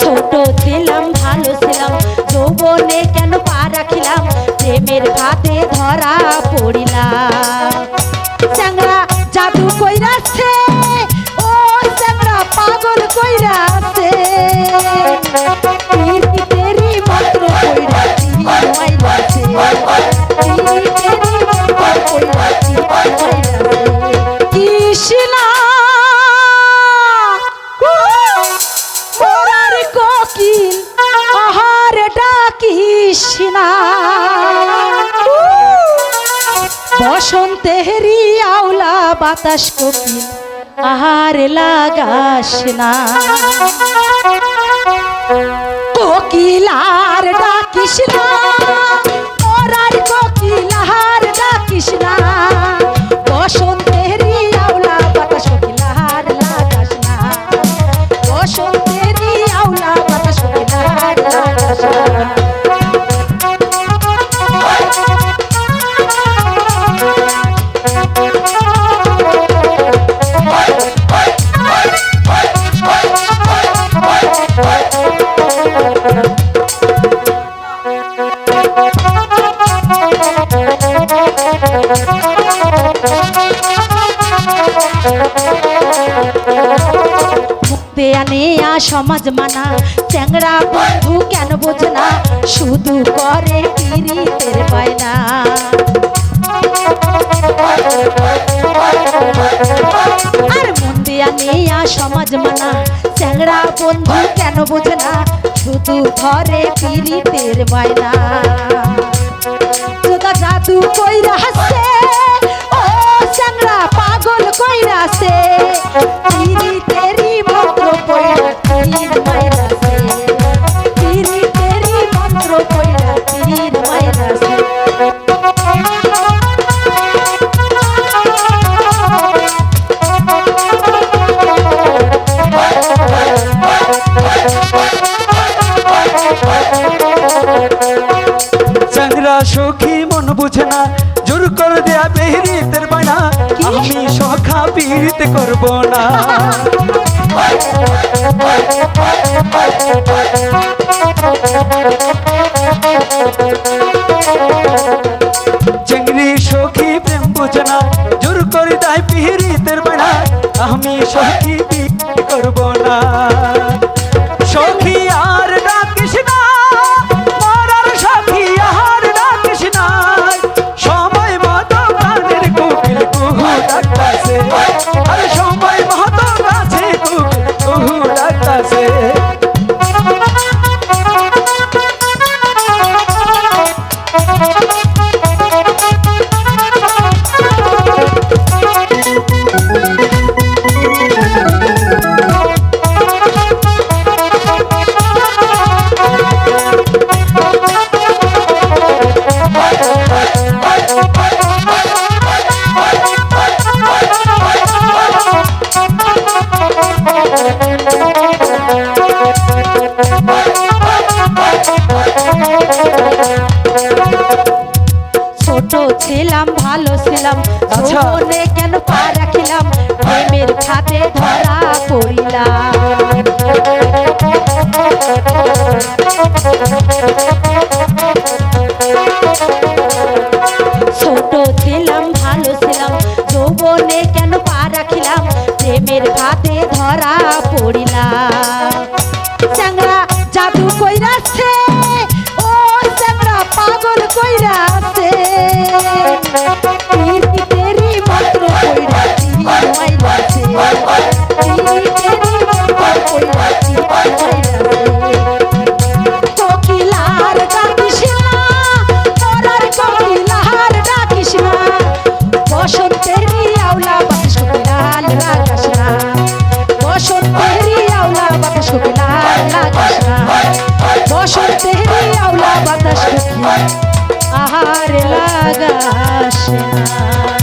ছোট ছিলাম ভালো ছিলাম যৌবনে কেন পা রাখিলাম? প্রেমের হাতে ধরা পড়িলাম। বসন্তেরি আওলা বাতাস কোকিল আহার লাগাস না। কোকিল ডাকিস না, মোরার কোকিল ডাকিস না। না। দেয়া নেয়া সমাজ মানা, চ্যাংরা বন্ধু কেন বোঝে না? শুধু করে পিরিতের বায়না। আর মন দেয়া নেয়া সমাজ মানা, চ্যাংরা বন্ধু কেন বোঝে না? শুধু ধরে পিরিতের বায়না। জাদু কইরা হাসে চাংরা সখী মন বুঝে না। জোর করে দেয়া বেহরিতের বানা আমি সখা পীড়িত করব না। চেংড়ি সখী প্রেম বুঝে না। জোর করে দেয় পিহরিতের বানা আমি সখী করব না। সখী আর Oh! ছোট ছিলাম ভালো ছিলাম। আচ্ছা। কেন পা রাখিলাম? প্রেমের ধরা পড়িলাম। ছোট ছিলাম ভালো ছিলাম। যৌবনে কেন পা রাখিলাম? প্রেমের খাতে ধরা পড়িলাম। চ্যাংরা জাদু কইরাছে ও চ্যাংরা পাগল কইরাছে আহার লাগাস না